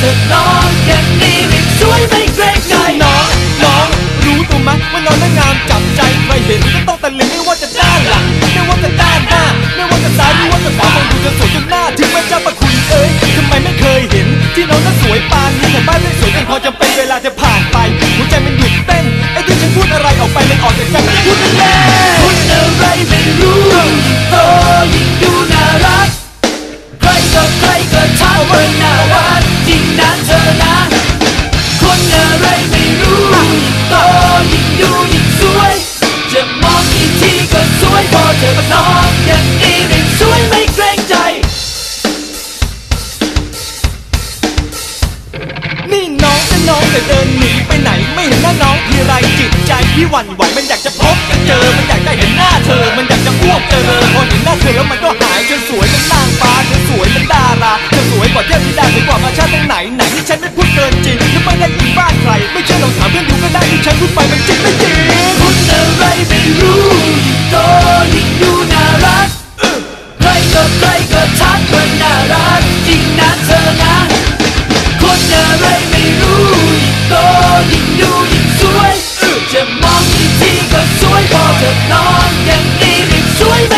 wasn't long. เธอมาน้องอย่างนี้ริมสวยไม่เกรงใจ นี่น้องจะน้องแต่เดินหนีไปไหน ไม่เห็นหน้าน้องทีไรจิตใจพี่หวั่นไหวมันอยากจะพบกันเจอ มันอยากได้เห็นหน้าเธอ มันอยากจะอ้วกเจอพอเห็นหน้าเธอแล้วมันก็หายเธอสวยเป็นนางฟ้าเธอสวยเป็นดาราเธอสวยกว่าเทพธิดาสวยกว่าพระชาติตรงไหนไหนที่ฉันไม่พูดเกินจริงจะไม่ได้ยินบ้านใคร ไม่เชื่อลองถามเพื่อนดูก็ได้ที่ฉันพูดไป องที่ก็สวยพอจะอนอนอย่างนี้ไม่สวย